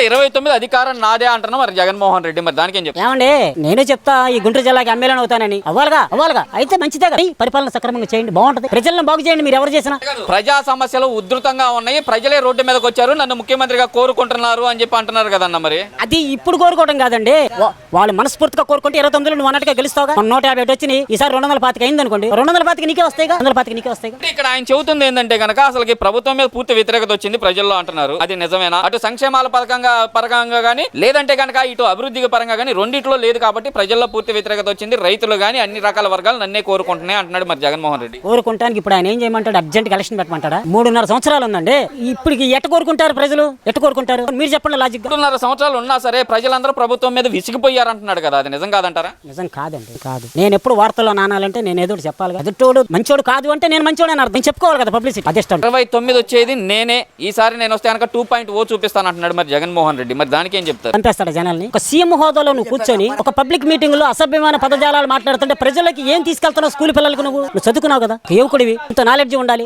ఇరవై తొమ్మిది అధికారం నాదే అంటున్నా మరి జగన్మోహన్ రెడ్డి మరి దానికి ఏం చెప్తారు? ఏమండి నేనే చెప్తా ఈ గుంటూరు జిల్లాకి ఎమ్మెల్యేని అవుతానని. అవ్వాలిగా అవ్వాలిగా. అయితే మంచిదే కదా. పరిపాలన సక్రమంగా చేయండి బాగుంటది. ప్రజలను బాగు చేయండి మీరు ఎవరు చేసినా. ప్రజా సమస్యలు ఉధృతంగా ఉన్నాయి. ప్రజలే రోడ్డు మీదకి వచ్చారు. నన్ను ముఖ్యమంత్రిగా కోరుకుంటున్నారు అని చెప్పి అంటున్నారు కదన్న మరి? అది ఇప్పుడు కోరుకోవడం కాదండి. వాళ్ళు మనస్ఫూర్తిగా కోరుకుంటే ఇరవై తొమ్మిదిలో నువ్వు అన్నట్టుగా గెలుస్తావుగా? మొన్న నూట యాభై వచ్చి ఈసారి రెండు వందల పాతిక అయింది అనుకోండి. రెండు వందల పాతిక నీకే వస్తాయిగా రెండు వందల పాతిక నీకే వస్తాయిగా అంటే ఇక్కడ ఆయన చెబుతుంది ఏంటంటే కనుక అసలు ప్రభుత్వం మీద పూర్తి వ్యతిరేకత వచ్చింది ప్రజల్లో అంటున్నారు. అది నిజమేనా? అటు సంక్షేమాల పథకంగా పరంగా కానీ లేదంటే కనుక ఇటు అభివృద్ధి పరంగా కానీ రెండిట్లో లేదు కాబట్టి ప్రజల్లో పూర్తి వ్యతిరేకత వచ్చింది. రైతులు కానీ అన్ని రకాల వర్గాలు నన్నే కోరుకుంటున్నాయి అంటున్నాడు మరి జగన్మోహన్ రెడ్డి. కోరుకుంటానికి ఇప్పుడు ఆయన ఏం చేయమంటాడు? అర్జెంట్ ఎలక్షన్ పెట్టమంటాడా? మూడున్నర సంవత్సరాలు ఉందండి. ఇప్పుడు ఎట్ట కోరుకుంటారు ప్రజలు? ఎట్ట కోరుకుంటారు? మీరు చెప్పండి లాజిక్ రెండున్నర సంవత్సరాలు ఉన్నా సరే ప్రజలందరూ ప్రభుత్వం మీద విసిగిపోయారు అంటున్నాడు కదా. అది నిజం కాదంటారా? నిజం కాదండి కాదు. నేను ఎప్పుడు వార్తల్లో నానాలంటే నేను ఏదో చెప్పాలి కదా. ఎదుటోడు మంచోడు కాదు అంటే నేను మంచోడు అని అర్థం చెప్పుకోవాలి కదా పబ్లిసిటీ అధిష్టం ఇరవై తొమ్మిది వచ్చేది నేనే. ఈసారి నేను వస్తే కనుక టూ పాయింట్ ఓ చూపిస్తాను అంటున్నాడు మరి జగన్మోహన్ రెడ్డి. మరి దానికి ఏం చెప్తారు? చంపేస్తాడు జనాల్ని. ఒక సీఎం హోదాలో నువ్వు కూర్చొని ఒక పబ్లిక్ మీటింగ్లో అసభ్యమైన పదజాలాలు మాట్లాడుతుంటే ప్రజలకి ఏం తీసుకెళ్తున్నావు స్కూల్ పిల్లలకు నువ్వు? నువ్వు చదువుకున్నావు కదా? యువకుడివి. ఇంత నాలెడ్జ్ ఉండాలి.